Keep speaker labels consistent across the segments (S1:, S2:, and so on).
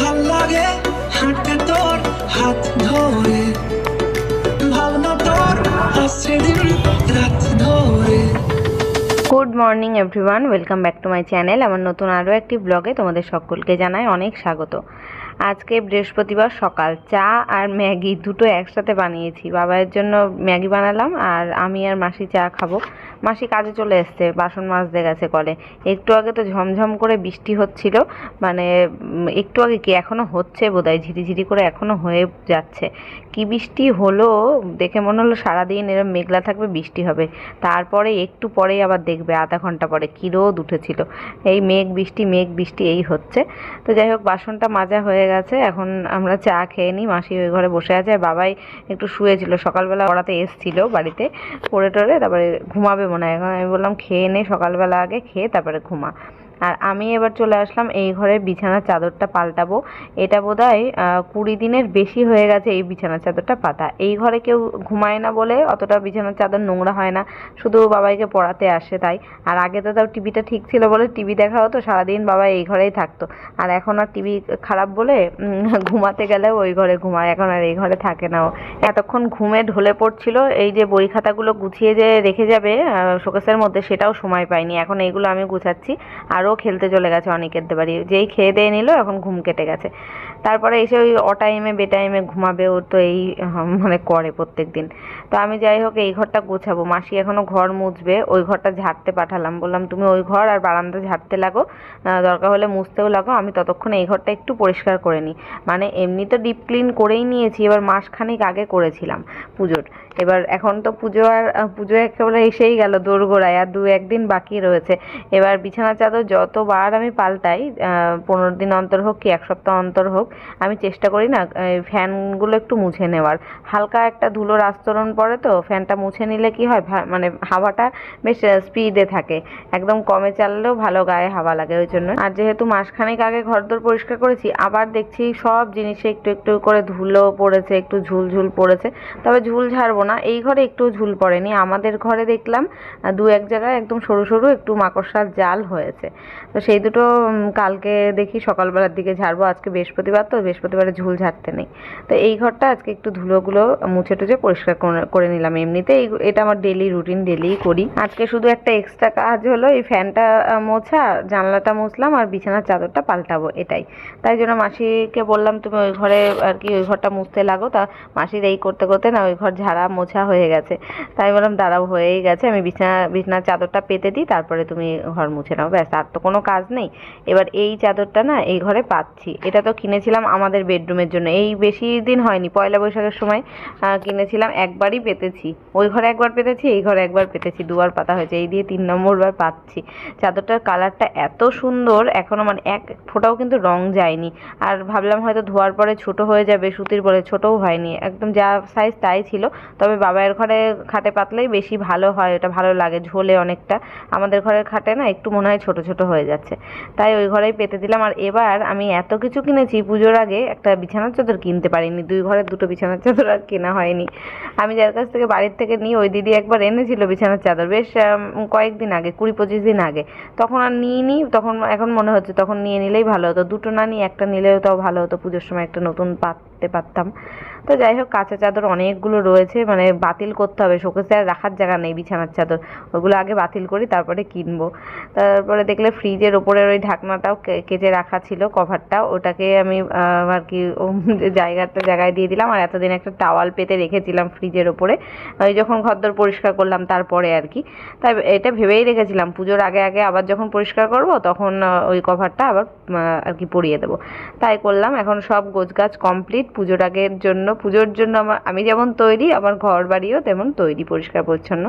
S1: ভালো লাগে তোর হাত ধরে। ভাবনা তোর দিন রাত ধরে।
S2: Good morning everyone welcome back to my channel আমার নতুন আরও একটি ব্লগে তোমাদের সকলকে জানাই অনেক স্বাগত। আজকে বৃহস্পতিবার সকাল। চা আর ম্যাগি দুটো একসাথে বানিয়েছি। বাবার জন্য ম্যাগি বানালাম আর আমি আর মাসি চা খাব। মাসি কাজে চলে এসছে, বাসন মাজতে গেছে কলে। একটু আগে তো ঝমঝম করে বৃষ্টি হচ্ছিল। মানে একটু আগে কি এখনও হচ্ছে বোধহয়? ঝিরিঝিরি করে এখনও হয়ে যাচ্ছে। কি বৃষ্টি হলো? দেখে মনে হলো সারাদিন এরকম মেঘলা থাকবে, বৃষ্টি হবে। তারপরে একটু পরেই আবার দেখবে, আধা ঘণ্টা পরে কি রোদ উঠেছিল। এই মেঘ বৃষ্টি মেঘ বৃষ্টি, এই হচ্ছে। তো যাই হোক, বাসনটা মাজা হয়ে গেছে। এখন আমরা চা খেয়ে নিই। মাসি ওই ঘরে বসে আছে। আর বাবাই একটু শুয়েছিল। সকালবেলা পড়াতে এসছিল বাড়িতে। পড়ে টরে তারপরে ঘুমাবে মনে হয়। এখন আমি বললাম, খেয়ে নে সকালবেলা আগে, খেয়ে তারপরে ঘুমা। আর আমি এবার চলে আসলাম এই ঘরের বিছানার চাদরটা পাল্টাবো। এটা বোধ হয় কুড়ি দিনের বেশি হয়ে গেছে এই বিছানার চাদরটা পাতা। এই ঘরে কেউ ঘুমায় না বলে অতটা বিছানার চাদর নোংরা হয় না, শুধু বাবাইকে পড়াতে আসে তাই। আর আগে তো তাও টিভিটা ঠিক ছিল বলে টিভি দেখা হতো, সারাদিন বাবা এই ঘরেই থাকতো। আর এখন আর টিভি খারাপ বলে ঘুমাতে গেলে ওই ঘরে ঘুমায়, এখন আর এই ঘরে থাকে না ও। এতক্ষণ ঘুমে ঢলে পড়ছিল, এই যে বই খাতাগুলো গুছিয়ে যে রেখে যাবে শোকেসের মধ্যে সেটাও সময় পাইনি। এখন এইগুলো আমি গুছাচ্ছি। আরও খেলতে চলে গেছে অনেকের বাড়ি যেই খেয়ে দিয়ে নিল, এখন ঘুম কেটে গেছে। তারপরে এসে ওই অটাইমে বেটাইমে ঘুমাবে ওর তো এই মানে করে প্রত্যেক দিন তো আমি যাই হোক এই ঘরটা গোছাবো। মাসি এখনও ঘর মুছবে, ওই ঘরটা ঝাড়তে পাঠালাম। বললাম, তুমি ওই ঘর আর বারান্দা ঝাড়তে লাগো। দরকার হলে মুছতেও লাগো। আমি ততক্ষণ এই ঘরটা একটু পরিষ্কার করে নিই। মানে এমনি তো ডিপ ক্লিন করেই নিয়েছি, এবার মাসখানেক আগে করেছিলাম পুজোর। এবার এখন তো পুজো আর পুজো একেবারে এসেই গেল দোরগোড়ায় আর দু একদিন বাকি রয়েছে। এবার বিছানার চাদর যতবার আমি পাল্টাই পনেরো দিন অন্তর হোক কি এক সপ্তাহ অন্তর হোক, আমি চেষ্টা করি না ফ্যানগুলো একটু মুছে নেওয়ার। হালকা একটা ধুলোর আস্তরণ পড়ে তো, ফ্যানটা মুছে নিলে কি হয়? মানে হাওয়াটা বেশ স্পিডে থাকে। একদম কমে চাললেও ভালো গায়ে হাওয়া লাগে ওই জন্য। আর যেহেতু মাসখানেক আগে ঘরদোর পরিষ্কার করেছি, আবার দেখছি সব জিনিসে একটু একটু করে ধুলো পড়েছে, একটু ঝুল ঝুল পড়েছে। তবে ঝুল ঝাড়বো না, এই ঘরে একটু ঝুল পড়েনি। আমাদের ঘরে দেখলাম দু এক জায়গায় একদম সরু সরু একটু মাকড়সার জাল হয়েছে। তো সেই দুটো কালকে দেখি সকালবেলার দিকে ঝাড়বো, আজকে বৃহস্পতিবার তো, বৃহস্পতিবারে ঝুল ঝাড়তে নেই। তো এই ঘরটা আজকে একটু ধুলোগুলো মুছে টুছে পরিষ্কার করে- নিলাম এমনিতে। এটা আমার ডেলি রুটিন ডেলি করি। আজকে শুধু একটা এক্সট্রা কাজ হলো, এই ফ্যানটা মোছা, জানলাটা মুছলাম আর বিছানার চাদরটা পাল্টাবো, এটাই। তাই জন্য মাসিকে বললাম, তুমি ওই ঘরে আর কি ওই ঘরটা মুছতে লাগো তা। মাসির এই করতে করতে না ওই ঘর ঝাড়া মোছা হয়ে গেছে। তাই বললাম, দাঁড়াও, হয়েই গেছে। আমি বিছানা, বিছানার চাদরটা পেতে দিই, তারপরে তুমি ঘর মুছে নাও। ব্যাস, আর তো কোনো কাজ নেই। এবার এই চাদরটা না এই ঘরে পাচ্ছি। এটা তো কিনেছিলাম আমাদের বেডরুমের জন্য। এই বেশি দিন হয়নি, পয়লা বৈশাখের সময় কিনেছিলাম। একবারই পেতেছি। ওই ঘরে একবার পেতেছি, এই ঘরে একবার পেতেছি। দুবার পাতা হয়েছে, এই দিয়ে তিন নম্বর বার পাচ্ছি চাদরটার কালারটা এত সুন্দর, এখনও মানে এক ফোঁটাও কিন্তু রং যায়নি। আর ভাবলাম হয়তো ধোয়ার পরে ছোট হয়ে যাবে, সুতির পরে ছোটও হয়নি। একদম যা সাইজ তাই ছিল। তবে বাবার ঘরে খাটে পাতলেই বেশি ভালো হয়, ওটা ভালো লাগে ঝোলে অনেকটা। আমাদের ঘরের খাটে না একটু মনে হয় ছোট ছোট হয়ে যাচ্ছে। তাই ওই ঘরেই পেতে দিলাম। আর এবার আমি এত কিছু কিনেছি, পুজোর আগে একটা বিছানার চাদর কিনতে পারিনি। দুই ঘরের দুটো বিছানার চাদর আর কেনা হয়নি। আমি যার কাছ থেকে বাড়ির থেকে নিই ওই দিদি একবার এনেছিল বিছানার চাদর। বেশ কয়েকদিন আগে কুড়ি পঁচিশ দিন আগে। তখন আর নিয়ে নিই তখন এখন মনে হচ্ছে তখন নিয়ে নিলেই ভালো হতো। দুটো না নিয়ে একটা নিলেও তাও ভালো হতো। পুজোর সময় একটা নতুন পাততে পারতাম। তো যাই হোক কাঁচা চাদর অনেকগুলো রয়েছে মানে বাতিল করতে হবে। শোকেসে আর রাখার জায়গা নেই বিছানার চাদর। ওগুলো আগে বাতিল করি, তারপরে কিনবো। তারপরে দেখলে ফ্রিজের ওপরের ওই ঢাকনাটাও কেচে রাখা ছিল কভারটা ওটাকে আমি আর কি জায়গাটা, জায়গায় দিয়ে দিলাম। আর এতদিন একটা টাওয়াল পেতে রেখেছিলাম ফ্রিজের ওপরে। ওই যখন ঘরদোর পরিষ্কার করলাম, তারপরে আর কি। তাই এটা ভেবেই রেখেছিলাম। পুজোর আগে আগে আবার যখন পরিষ্কার করব, তখন ওই কভারটা আবার আর কি পরিয়ে দেবো। তাই করলাম। এখন সব গোছগাছ কমপ্লিট পুজোর আগের জন্য পুজোর জন্য আমার, আমি যেমন তৈরি, আমার ঘর বাড়িও তেমন তৈরি, পরিষ্কার, পরিচ্ছন্ন।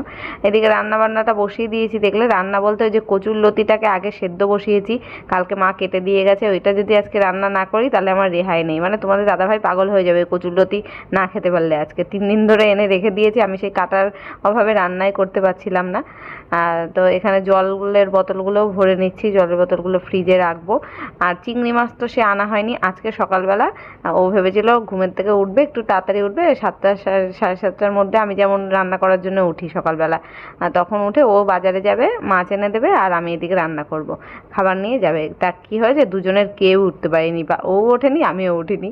S2: এদিকে রান্না বান্নাটা বসিয়ে দিয়েছি, দেখলে রান্না বলতে ওই যে কচুর লতিটাকে আগে সেদ্ধ বসিয়েছি, কালকে মা কেটে দিয়ে গেছে, ওইটা যদি আজকে রান্না না করি, তাহলে আমার রেহাই নেই। মানে তোমাদের দাদাভাই পাগল হয়ে যাবে, কচুর লতি না খেতে পারলে আজকে। তিন দিন ধরে এনে রেখে দিয়েছি, আমি সেই কাটার অভাবে রান্নাই করতে পারছিলাম না। আর তো এখানে জলের বোতলগুলোও ভরে নিচ্ছি, জলের বোতলগুলো ফ্রিজে রাখব। আর চিংড়ি মাছ তো সে আনা হয়নি, আজকে সকালবেলা, ও ভেবেছিল ঘুমের থেকে উঠবে একটু তাড়াতাড়ি উঠবে, সাতটা সাড়ে সাতটার মধ্যে আমি যেমন রান্না করার জন্য উঠি সকালবেলা তখন উঠে ও বাজারে যাবে, মাছ এনে দেবে আর আমি এদিকে রান্না করব। খাবার নিয়ে যাবে। তা কী হয়েছে দুজনের কেউ উঠতে পারিনি বা ও ওঠেনি, আমিও উঠিনি।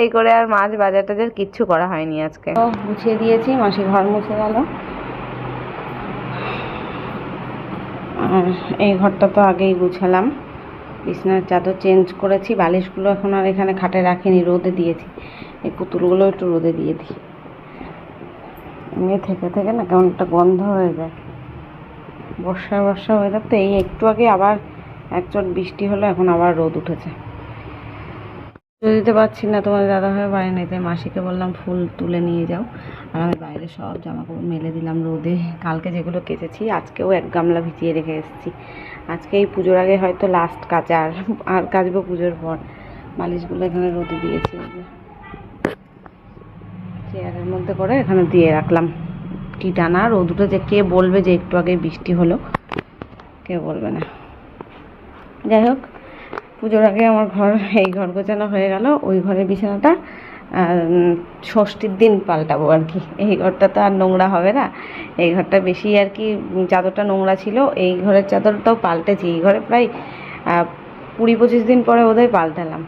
S2: এই করে আর মাছ বাজার টাজার কিচ্ছু করা হয়নি আজকে। গুছিয়ে দিয়েছি, মাসি ঘর মুছে গেল। এই ঘরটা তো আগেই গুছালাম। বিছানার চাদর চেঞ্জ করেছি, বালিশগুলো এখন আর এখানে খাটে রাখিনি, রোদে দিয়েছি। এই পুতুলগুলো একটু রোদে দিয়ে দিই। এমনি থেকে থেকে না কেমন একটা গন্ধ হয়ে যায়। বর্ষা বর্ষা ওয়েদার তো এই একটু আগে আবার একচট বৃষ্টি হলো, এখন আবার রোদ উঠেছে। দিতে পারছি না তোমার দাদা ভাই বাড়ি নেই, তাই মাসিকে বললাম ফুল তুলে নিয়ে যাও। আর আমি বাইরে সব জামা কাপড় মেলে দিলাম রোদে। কালকে যেগুলো কেচেছি, আজকেও এক গামলা ভিজিয়ে রেখে এসেছি। আজকে এই পুজোর আগে হয়তো লাস্ট কাচা আর কাচবো পুজোর পর। মালিশগুলো এখানে রোদে দিয়েছি চেয়ারের মধ্যে করে এখানে দিয়ে রাখলাম। কি টানা রোদ যে কে বলবে যে একটু আগে বৃষ্টি হলো? কেউ বলবে না। যাই হোক, পুজোর আগে আমার ঘর, এই ঘর গোছানো হয়ে গেল। ওই ঘরের বিছানাটা ষষ্ঠীর দিন পাল্টাবো আর কি। এই ঘরটা তো আর নোংরা হবে না। এই ঘরটা বেশি আর কি, চাদরটা নোংরা ছিল, এই ঘরের চাদরটাও পাল্টেছি। এই ঘরে প্রায় কুড়ি পঁচিশ দিন পরে বোধহয় পাল্টালাম।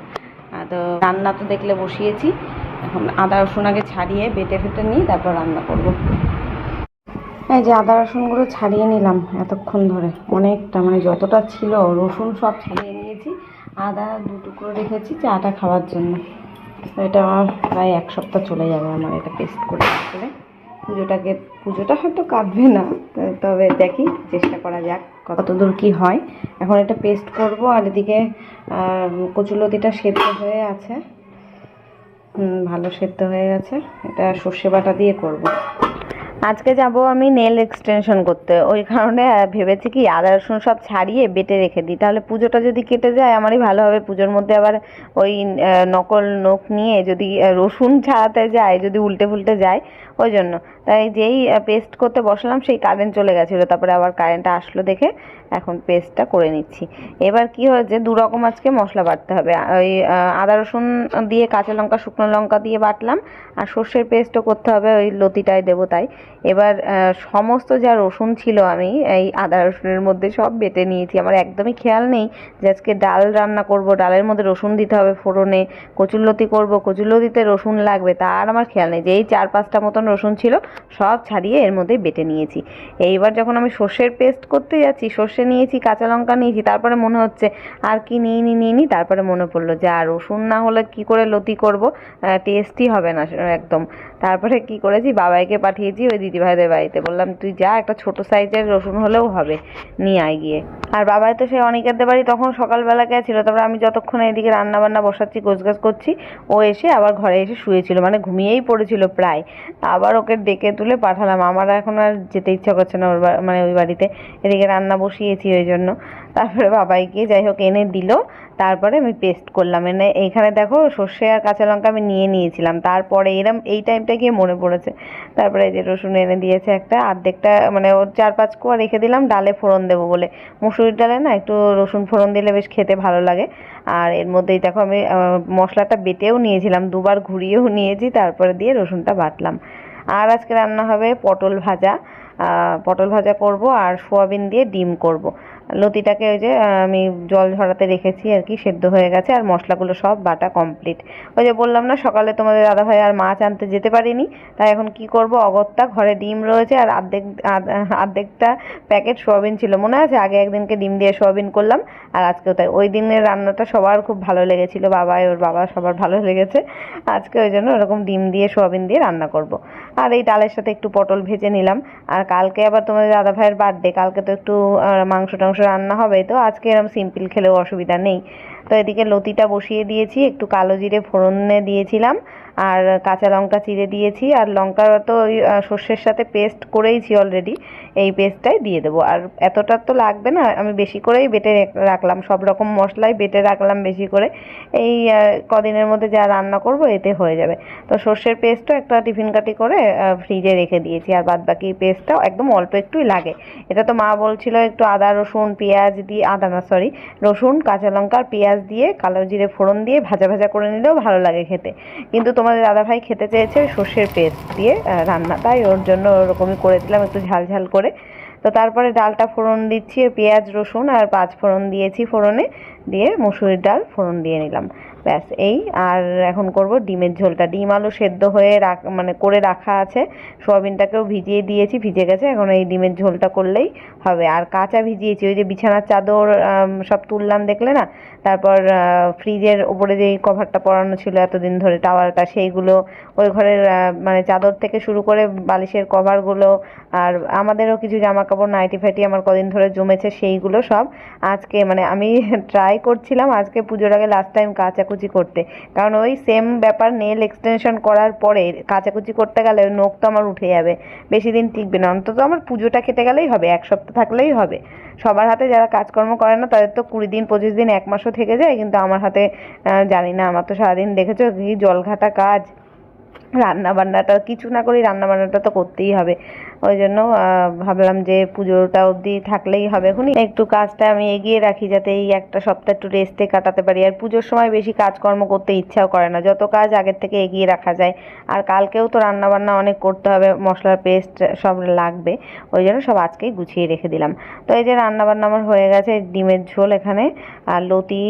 S2: তো রান্না তো দেখলে বসিয়েছি। এখন আদা, রসুন আগে ছাড়িয়ে বেটে ফেটে নিই তারপর রান্না করব। এই যে আদা রসুনগুলো ছাড়িয়ে নিলাম এতক্ষণ ধরে। অনেকটা মানে যতটা ছিল, রসুন সব ছাড়িয়ে নিয়েছি। আদা দু টুকরো রেখেছি চাটা খাওয়ার জন্য। এটা আমার প্রায় এক সপ্তাহ চলে যাবে আমার এটা পেস্ট করে আসলে পুজোটাকে, পুজোটা হয়তো কাঁদবে না, তবে দেখি, চেষ্টা করা যাক কত দূর কী হয়। এখন এটা পেস্ট করব আর এদিকে কচুলতিটা সেদ্ধ হয়ে আছে। ভালো সেদ্ধ হয়ে গেছে। এটা সর্ষে বাটা দিয়ে করব। আজকে যাব আমি নেল এক্সটেনশন করতে। ওই কারণে ভেবেছি কি আদা রসুন সব ছাড়িয়ে বেটে রেখে দিই। তাহলে পুজোটা যদি কেটে যায়, আমারই ভালো হবে। পুজোর মধ্যে আবার ওই নকল নখ নিয়ে যদি রসুন ছাড়াতে যায়, যদি উল্টে ফুলটে যায়, ওই জন্য। তাই যেই পেস্ট করতে বসলাম, সেই কারেন্ট চলে গেছিল। তারপরে আবার কারেন্টটা আসলো দেখে এখন পেস্টটা করে নিচ্ছি। এবার কি হয়েছে, দু রকম আজকে মশলা বাটতে হবে। ওই আদা, রসুন দিয়ে কাঁচা লঙ্কা, শুকনো লঙ্কা দিয়ে বাটলাম, আর সর্ষের পেস্টও করতে হবে, ওই লতিটায় দেবো তাই। এবার সমস্ত যা রসুন ছিল আমি, এই আদা, রসুনের মধ্যে সব বেটে নিয়েছি। আমার একদমই খেয়াল নেই যে আজকে ডাল রান্না করব। ডালের মধ্যে রসুন দিতে হবে ফোড়নে, কচুরলতি করব। কচুরলতিতে রসুন লাগবে, তার আমার খেয়াল নেই। যে এই চার পাঁচটা মতন রসুন ছিল সব ছাড়িয়ে এর মধ্যে বেটে নিয়েছি। এইবার যখন আমি সর্ষের পেস্ট করতে যাচ্ছি, সর্ষে নিয়েছি, কাঁচা লঙ্কা নিয়েছি, তারপরে মনে হচ্ছে আর কি নিয়ে নি নিয়ে নি তারপরে মনে পড়ল যে, আর রসুন না হলে কি করে লতি করব? টেস্টই হবে না, একদম। তারপরে কি করেছি? বাবাইকে পাঠিয়েছি ওই দিদিভাইদের বাড়িতে। বললাম, তুই যা, একটা ছোট সাইজের রসুন হলেও হবে, নিয়ে আয় গিয়ে। আর বাবাই তো সেই অনিকেরদের বাড়ি তখন সকালবেলা গেছিল তারপরে আমি যতক্ষণ এদিকে রান্না বান্না বসাচ্ছি, গোছগাছ করছি, ও এসে আবার ঘরে এসে শুয়েছিল মানে ঘুমিয়েই পড়েছিল প্রায়। আবার ওকে ডেকে তুলে পাঠালাম। আমার এখন আর যেতে ইচ্ছা করছে না ওর মানে ওই বাড়িতে। এদিকে রান্না বসিয়েছি ওই জন্য। তারপরে বাবাইকে যাই হোক এনে দিল। তারপরে আমি পেস্ট করলাম। এনে এইখানে দেখো সর্ষে আর কাঁচা লঙ্কা আমি নিয়ে নিয়েছিলাম। তারপরে এরম এই টাইমটা গিয়ে মনে পড়েছে। তারপরে এই যে রসুন এনে দিয়েছে একটা। আর্ধেকটা মানে ওর চার পাঁচ কোয়া রেখে দিলাম। ডালে ফোড়ন দেবো বলে। মুসুরির ডালে না একটু রসুন ফোড়ন দিলে বেশ খেতে ভালো লাগে। আর এর মধ্যেই দেখো আমি মশলাটা বেটেও নিয়েছিলাম। দুবার ঘুরিয়েও নিয়েছি। তারপরে দিয়ে রসুনটা বাটলাম। আর আজকে রান্না হবে পটল ভাজা। পটল ভাজা করব আর সোয়াবিন দিয়ে ডিম করব। লতিটাকে ওই যে আমি জল ঝরাতে রেখেছি আর কি, সেদ্ধ হয়ে গেছে আর মশলাগুলো সব বাটা কমপ্লিট ওই যে বললাম না, সকালে তোমাদের দাদাভাই আর মাছ আনতে যেতে পারিনি, তাই এখন কি করব? অগত্যা ঘরে ডিম রয়েছে আর অর্ধেক আধ- অর্ধেকটা প্যাকেট সোয়াবিন ছিল। মনে আছে? আগে একদিনকে ডিম দিয়ে সোয়াবিন করলাম আর আজকেও তাই। ওই দিনের রান্নাটা সবার খুব ভালো লেগেছিল, বাবাই, ওর বাবা সবার ভালো লেগেছে। আজকে ওই জন্য ওরকম ডিম দিয়ে, সোয়াবিন দিয়ে রান্না করব। আর এই ডালের সাথে একটু পটল ভেজে নিলাম। আর কালকে আবার তোমাদের দাদা ভাইয়ের বার্থডে কালকে তো একটু মাংস টাংস রান্না হবে, তো আজকে এরকম সিম্পল খেলেও অসুবিধা নেই। তো এদিকে লতিটা বসিয়ে দিয়েছি, একটু কালো জিরে ফোড়নে দিয়েছিলাম, আর কাঁচা লঙ্কা চিরে দিয়েছি, আর লঙ্কা তো ওই সর্ষের সাথে পেস্ট করেইছি অলরেডি এই পেস্টটাই দিয়ে দেবো। আর এতটা তো লাগবে না, আমি বেশি করেই বেটে রাখলাম। সব রকম মশলাই বেটে রাখলাম বেশি করে। এই কদিনের মধ্যে যা রান্না করব এতে হয়ে যাবে। তো সর্ষের পেস্টও একটা টিফিন কাটি করে ফ্রিজে রেখে দিয়েছি। আর বাদ বাকি পেস্টটাও একদম অল্প একটুই লাগে। এটা তো মা বলছিল একটু আদা, রসুন, পেঁয়াজ দিয়ে, আদা না সরি রসুন, কাঁচা লঙ্কা আর পেঁয়াজ দিয়ে, কালো জিরে ফোড়ন দিয়ে ভাজা ভাজা করে নিলেও ভালো লাগে খেতে। কিন্তু তোমাদের দাদাভাই খেতে চেয়েছে সর্ষের পেস্ট দিয়ে রান্না তাই ওর জন্য ওরকমই করে দিলাম, একটু ঝাল ঝাল করে। তো তারপরে ডালটা ফোড়ন দিচ্ছি, পেঁয়াজ, রসুন আর পাঁচ ফোড়ন দিয়েছি ফোড়নে। দিয়ে মুসুরির ডাল ফোড়ন দিয়ে নিলাম। ব্যাস, এই। আর এখন করব ডিমের ঝোলটা। ডিম আলু সেদ্ধ হয়ে রাখ মানে করে রাখা আছে। সোয়াবিনটাকেও ভিজিয়ে দিয়েছি, ভিজে গেছে। এখন এই ডিমের ঝোলটা করলেই হবে। আর কাঁচা ভিজিয়েছি, ওই যে বিছানার চাদর সব তুললাম দেখলে না? তারপর ফ্রিজের ওপরে যেই কভারটা পরানো ছিল এতদিন ধরে, টাওয়ালটা, সেইগুলো, ওই ঘরের মানে চাদর থেকে শুরু করে বালিশের কভারগুলো, আর আমাদেরও কিছু জামা কাপড় নাইটি ফাইটি আমার কদিন ধরে জমেছে, সেইগুলো সব আজকে মানে আমি ট্রাই করছিলাম। আজকে পুজোর আগে লাস্ট টাইম কাচাকুচি করতে। কারণ ওই সেম ব্যাপার নেল এক্সটেনশন করার পরে কাচাকুচি করতে গেলে ওই নখ তো আমার উঠে যাবে। বেশি দিন টিকবে না। অন্তত আমার পুজোটা কেটে গেলেই হবে, এক সপ্তাহ থাকলেই হবে। সবার হাতে যারা কাজকর্ম করে না, তাদের তো কুড়ি দিন, পঁচিশ দিন, এক মাসও থেকে যায়। কিন্তু আমার হাতে জানি না, আমার তো সারাদিন দেখেছ কি জলঘাটা কাজ। রান্না বান্নাটা কিছু না করেই রান্না বান্নাটা তো করতেই হবে। ওই জন্য ভাবলাম যে পুজোটা অবধি থাকলেই হবে। এখনই একটু কাজটা আমি এগিয়ে রাখি যাতে এই একটা সপ্তাহ একটু রেস্টে কাটাতে পারি। আর পুজোর সময় বেশি কাজকর্ম করতে ইচ্ছাও করে না। যত কাজ আগের থেকে এগিয়ে রাখা যায়, আর কালকেও তো রান্না বান্না অনেক করতে হবে, মশলার পেস্ট সব লাগবে ওই জন্য সব আজকেই গুছিয়ে রেখে দিলাম। তো এই যে রান্না বান্না আমার হয়ে গেছে, ডিমের ঝোল এখানে, আর লতি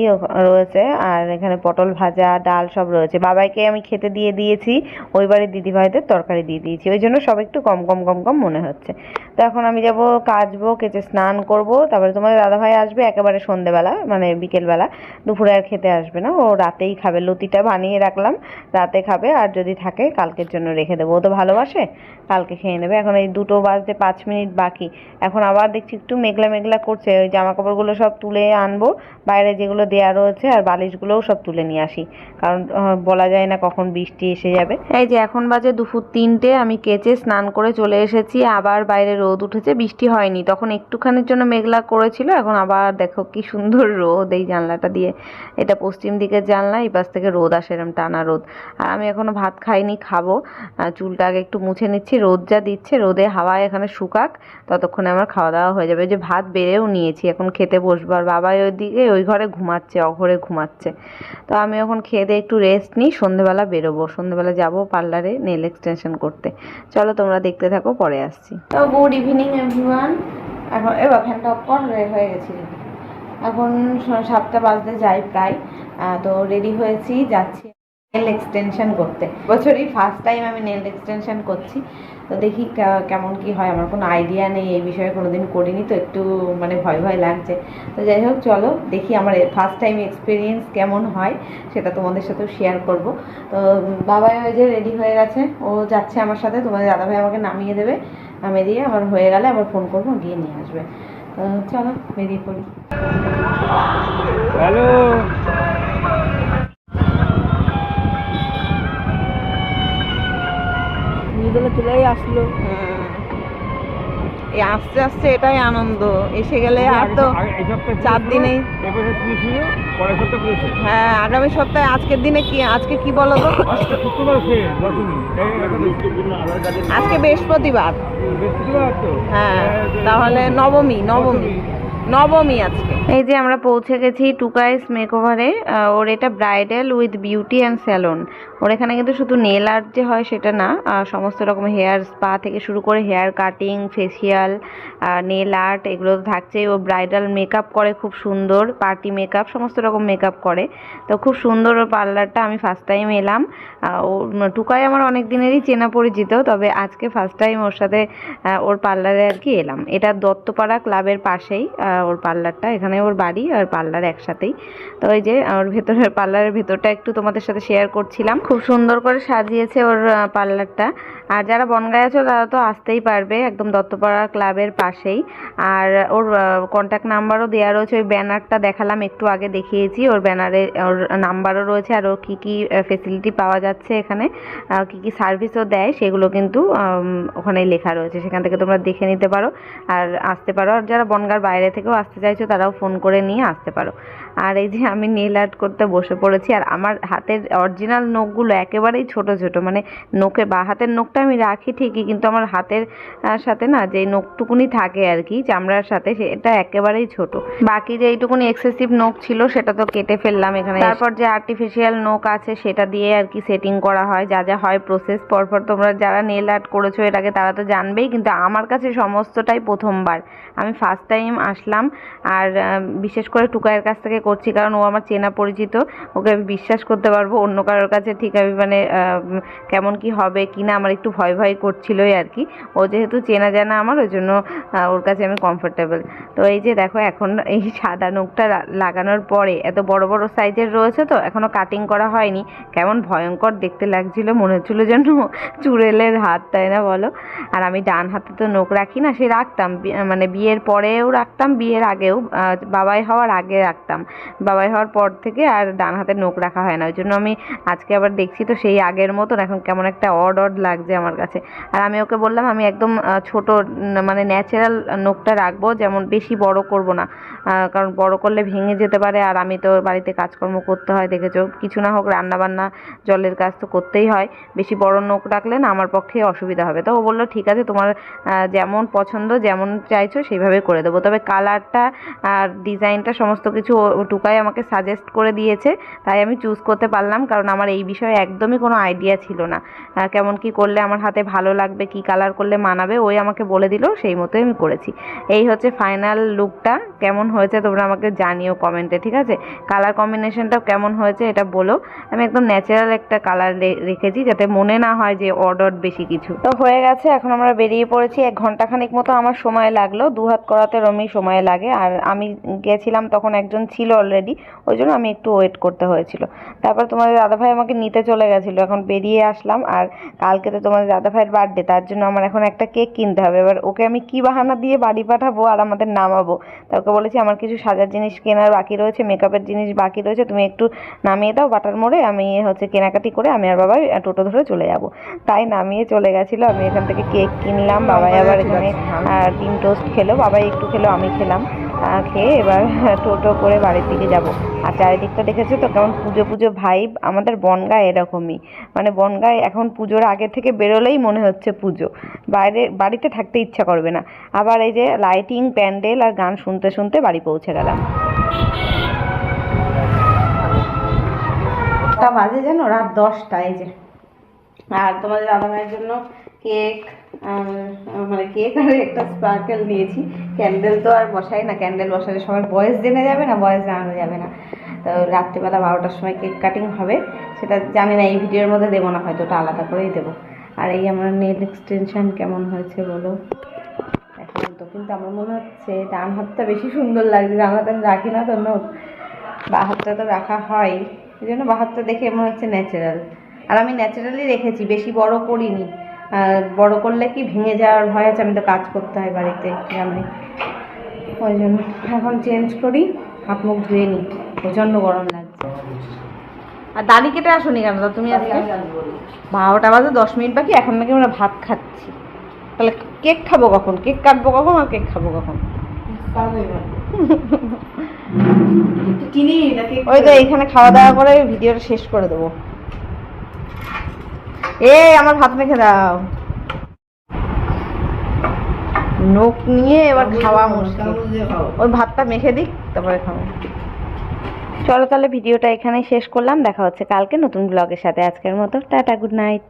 S2: রয়েছে, আর এখানে পটল ভাজা, ডাল সব রয়েছে। বাবাইকে আমি খেতে দিয়ে দিয়েছি, ওই বাড়ির দিদিভাইদের তরকারি দিয়ে দিয়েছি। ওই জন্য সব একটু কম কম কম কম মনে হচ্ছে। তো এখন আমি যাব কাচবো কেচে স্নান করব। তারপরে তোমাদের দাদাভাই আসবে একেবারে সন্ধেবেলা মানে বিকেলবেলা। দুপুরে আর খেতে আসবে না। ও রাতেই খাবে। লতিটা বানিয়ে রাখলাম। রাতে খাবে। আর যদি থাকে, কালকের জন্য রেখে দেবো। ও তো ভালোবাসে, কালকে খেয়ে নেবে। এখন এই দুটো বাজতে পাঁচ মিনিট বাকি। এখন আবার দেখছি একটু মেঘলা মেঘলা করছে। ওই জামা কাপড়গুলো সব তুলে আনব। বাইরে যেগুলো দেয়া রয়েছে আর বালিশগুলোও সব তুলে নিয়ে আসি। কারণ বলা যায় না কখন বৃষ্টি এসে যাবে। এই যে এখন বাজে দুপুর তিনটে। আমি কেচে স্নান করে চলে এসেছি। আবার বাইরে রোদ উঠেছে, বৃষ্টি হয়নি। তখন একটুখানির জন্য মেঘলা করেছিল, এখন আবার দেখো কি সুন্দর রোদ এই জানলাটা দিয়ে। এটা পশ্চিম দিকের জানলা, এই পাশ থেকে রোদ আসে এরম টানা রোদ। আর আমি এখনও ভাত খাইনি, খাব। চুলটা আগে একটু মুছে নিচ্ছি, রোদ যা দিচ্ছে, রোদে হাওয়ায় এখানে শুকাক, ততক্ষণে আমার খাওয়া দাওয়া হয়ে যাবে। যে ভাত বেড়েও নিয়েছি, এখন খেতে বসবো। আর বাবা ওইদিকে, ওই ঘরে ঘুমাচ্ছে, অঘরে ঘুমাচ্ছে। তো আমি এখন খেয়ে দিয়ে একটু রেস্ট নিই, সন্ধেবেলা বেরোবো। সন্ধেবেলা যাব পার্লারে নেল এক্সটেনশন করতে। চলো তোমরা দেখতে থাকো, পরে আসছি। তো গুড ইভিনিং এভরিওয়ান এখন এবার ফ্যানটা অফ কর হয়ে গেছি। এখন সাতটা বাজতে যাই প্রায়। তো রেডি হয়েছি, যাচ্ছি। নেল এক্সটেনশন করতে। বছরই ফার্স্ট টাইম আমি নেল এক্সটেনশন করছি। তো দেখি কেমন কি হয়। আমার কোনো আইডিয়া নেই এই বিষয়ে কোনোদিন করিনি তো একটু মানে ভয় ভয় লাগছে। তো যাই হোক চলো দেখি আমার ফার্স্ট টাইম এক্সপিরিয়েন্স কেমন হয় সেটা তোমাদের সাথেও শেয়ার করব। তো উম, বাবা ওই যে রেডি হয়ে গেছে। ও যাচ্ছে আমার সাথে। তোমাদের দাদাভাই আমাকে নামিয়ে দেবে। নামিয়ে দিয়ে আমার হয়ে গেলে আবার ফোন করব গিয়ে নিয়ে আসবে। তো চলো বেরিয়ে পড়ি।
S3: হ্যালো। নিজেদের চলেই আসলো।
S2: হ্যাঁ। এই আস্তে আস্তে এটাই আনন্দ। এসে গেলে আর তো চার
S3: শেষ।
S2: হ্যাঁ আগামী সপ্তাহে আজকের দিনে কি আজকে কি বলো তো?
S3: আজকে
S2: বৃহস্পতিবার।
S3: বৃহস্পতিবার
S2: হ্যাঁ তাহলে নবমী নবমী। নবমী আজকে। এই যে আমরা পৌঁছে গেছি টুকাইস মেকওভারে ওর এটা bridal with beauty and salon. ওর এখানে কিন্তু শুধু নেল আর্ট যে হয় সেটা না সমস্ত রকম হেয়ার স্পা থেকে শুরু করে hair cutting, facial nail art এগুলো তো থাকছেই। ও ব্রাইডাল মেকআপ করে খুব সুন্দর, পার্টি মেকআপ, সমস্ত রকম মেকআপ করে। তো খুব সুন্দর ওর পার্লারটা, আমি ফার্স্ট টাইম এলাম। ও টুকাই আমার অনেক দিনেরই চেনা পরিচিত, তবে আজকে ফার্স্ট টাইম ওর সাথে ওর পার্লারে আর কি এলাম। এটা দত্তপাড়া ক্লাবের পাশেই ওর পার্লারটা এখানে ওর বাড়ি আর পার্লার একসাথেই। তো ওই যে ওর ভেতরের পার্লারের ভেতরটা একটু তোমাদের সাথে শেয়ার করছিলাম। খুব সুন্দর করে সাজিয়েছে ওর পার্লারটা। আর যারা বনগায় আছো তারা তো আসতেই পারবে একদম দত্তপাড়া ক্লাবের পাশেই। আর ওর কন্ট্যাক্ট নাম্বারও দেওয়া রয়েছে ওই ব্যানারটা দেখালাম একটু আগে দেখিয়েছি। ওর ব্যানারে ওর নাম্বারও রয়েছে আর ওর কী কী ফেসিলিটি পাওয়া যাচ্ছে এখানে কী কী সার্ভিসও দেয় সেগুলো কিন্তু উম, ওখানেই লেখা রয়েছে। সেখান থেকে তোমরা দেখে নিতে পারো আর আসতে পারো। আর যারা বনগার বাইরে থেকেও আসতে চাইছো তারাও ফোন করে নিয়ে আসতে পারো। আর এই যে আমি নেল আর্ট করতে বসে পড়েছি, আর আমার হাতের অরিজিনাল নখগুলো একেবারেই ছোট ছোট। মানে নখে বা, হাতের নখটা আমি রাখি ঠিকই, কিন্তু আমার হাতের সাথে না যে নখটুকুনি থাকে আর কি, চামড়ার সাথে, সেটা একেবারেই ছোট। বাকি যে এইটুকুনি এক্সেসিভ নখ ছিল, সেটা তো কেটে ফেললাম এখানে। তারপর যে আর্টিফিশিয়াল নখ আছে, সেটা দিয়ে আর কি সেটিং করা হয়, যা যা হয় প্রসেস পরপর তোমরা যারা নেল আর্ট করেছ এটাকে তারা তো জানবেই, কিন্তু আমার কাছে সমস্তটাই প্রথমবার। আমি ফার্স্ট টাইম আসলাম। আর বিশেষ করে টুকাইয়ের কাছ থেকে করছি, কারণ ও আমার চেনা পরিচিত। ওকে আমি বিশ্বাস করতে পারব, অন্য কারোর কাছে ঠিক আমি মানে কেমন কি হবে কি না আমার একটু ভয় ভয় করছিলই আর কি। ও যেহেতু চেনা জানা আমার, ওই জন্য ওর কাছে আমি কমফোর্টেবল তো এই যে দেখো, এখন এই সাদা নখটা লাগানোর পরে, এত বড় বড় সাইজের রয়েছে তো, এখনও কাটিং করা হয়নি। কেমন ভয়ঙ্কর দেখতে লাগছিল, মনে হচ্ছিল যেন চুড়েলের হাত, তাই না বলো? আর আমি ডান হাতে তো নখ রাখি না, সে রাখতাম মানে বিয়ের পরেও রাখতাম বিয়ের আগেও বাবাই হওয়ার আগে রাখতাম। বাবাই হওয়ার পর থেকে আর ডান হাতে নখ রাখা হয় না। ওই জন্য আমি আজকে আবার দেখছি তো সেই আগের মতন এখন কেমন একটা অড অড লাগছে আমার কাছে। আর আমি ওকে বললাম, আমি একদম ছোট মানে ন্যাচারাল নখটা রাখব, যেমন বেশি বড় করব না। কারণ বড় করলে ভেঙে যেতে পারে। আর আমি তো বাড়িতে কাজকর্ম করতে হয়, দেখেছ? কিছু না হোক রান্না বান্না জলের কাজ তো করতেই হয়। বেশি বড় নখ রাখলে না আমার পক্ষে অসুবিধা হবে। তো ও বলল, ঠিক আছে, তোমার যেমন পছন্দ, যেমন চাইছো সেইভাবে করে দেবো। তবে কালারটা আর ডিজাইনটা সমস্ত কিছু টুকাই আমাকে সাজেস্ট করে দিয়েছে। তাই আমি চুজ করতে পারলাম, কারণ আমার এই বিষয়ে একদমই কোনো আইডিয়া ছিল না। কেমন কি করলে আমার হাতে ভালো লাগবে, কি কালার করলে মানাবে, ওই আমাকে বলে দিল, সেই মতোই আমি করেছি। এই হচ্ছে ফাইনাল লুকটা কেমন হয়েছে তোমরা আমাকে জানিও কমেন্টে ঠিক আছে? কালার কম্বিনেশনটাও কেমন হয়েছে এটা বলো। আমি একদম ন্যাচারাল একটা কালার রেখেছি, যাতে মনে না হয় যে অর্ডার বেশি কিছু। তো হয়ে গেছে, এখন আমরা বেরিয়ে পড়েছি। এক ঘন্টাখানিক মতো আমার সময় লাগল। দু হাত করাতে রমি সময় লাগে। আর আমি গেছিলাম তখন একজন ছিল অলরেডি ওই জন্য আমি একটু ওয়েট করতে হয়েছিল। তারপর তোমাদের দাদাভাই আমাকে নিতে চলে গেছিল। এখন বেরিয়ে আসলাম আর কালকে তো তোমাদের দাদাভাইয়ের বার্থডে তার জন্য আমার এখন একটা কেক কিনতে হবে। এবার ওকে আমি কি বাহানা দিয়ে বাড়ি পাঠাবো আর আমাদের নামাবো? তা ওকে বলেছি আমার কিছু সাজার জিনিস কেনার বাকি রয়েছে মেকআপের জিনিস বাকি রয়েছে তুমি একটু নামিয়ে দাও বাটার মোড়ে। আমি হচ্ছে কেনাকাটি করে আমি আর বাবাই টোটো ধরে চলে যাব। তাই নামিয়ে চলে গেছিল। আমি এখান থেকে কেক কিনলাম। বাবাই আবার এখানে ডিম টোস্ট খেলো। বাবাই একটু খেলো আমি খেলাম। আহ, খেয়ে এবার টোটো করে বাড়ির দিকে যাব। আর চারিদিকটা দেখেছ তো? কেমন পুজো পুজো ভাইব আমাদের বনগায় এরকমই। মানে বনগায় এখন পুজোর আগে থেকে বেরোলেই মনে হচ্ছে পুজো। বাইরে বাড়িতে থাকতে ইচ্ছা করবে না। আবার এই যে লাইটিং প্যান্ডেল আর গান শুনতে শুনতে বাড়ি পৌঁছে গেলাম। তা বাজে যেন রাত দশটা এই যে। আর তোমাদের দাদা ভাইয়ের জন্য কেক মানে কেক আর একটা স্পার্কেল নিয়েছি। ক্যান্ডেল তো আর বসাই না ক্যান্ডেল বসালে সবার বয়স জেনে যাবে না, বয়স জানানো যাবে না। তো রাত্রিবেলা বারোটার সময় কেক কাটিং হবে, সেটা জানি না, এই ভিডিওর মধ্যে দেবো না, হয়তো ওটা আলাদা করেই দেবো। আর এই আমার নেল এক্সটেনশন কেমন হয়েছে বলো? এখন তো কিন্তু আমার মনে হচ্ছে ডান হাতটা বেশি সুন্দর লাগছে, ডান হাতে আমি রাখি না তো নোট বা হাতটা তো রাখা হয়, এই জন্য বা হাতটা দেখে মনে হচ্ছে ন্যাচারাল আর আমি ন্যাচারালি রেখেছি, বেশি বড় করিনি। আর বড় করলে কি ভেঙে যাওয়ার ভয় আছে? আমি তো কাজ করতে হয় বাড়িতে গ্রামে। ওই জন্য এখন চেঞ্জ করি হাত মুখ ধুয়ে নিই। প্রচণ্ড গরম লাগছে। আর দাড়ি কেটে আসোনি কেন? তা তুমি আজকে? বারোটা বাজে দশ মিনিট বাকি এখন নাকি আমরা ভাত খাচ্ছি। তাহলে কেক খাব কখন? কেক কাটবো কখন আর কেক খাব কখন? ওই তো এইখানে খাওয়া দাওয়া করে ভিডিওটা শেষ করে দেবো। এ আমার ভাত মেখে দাও। নোক নিয়ে এবার খাওয়া মুশকিল। ওই ভাতটা মেখে দিক তারপরে খাব। চলো তাহলে ভিডিওটা এখানেই শেষ করলাম দেখা হচ্ছে কালকে নতুন ব্লগের সাথে। আজকের মতো টাটা গুড নাইট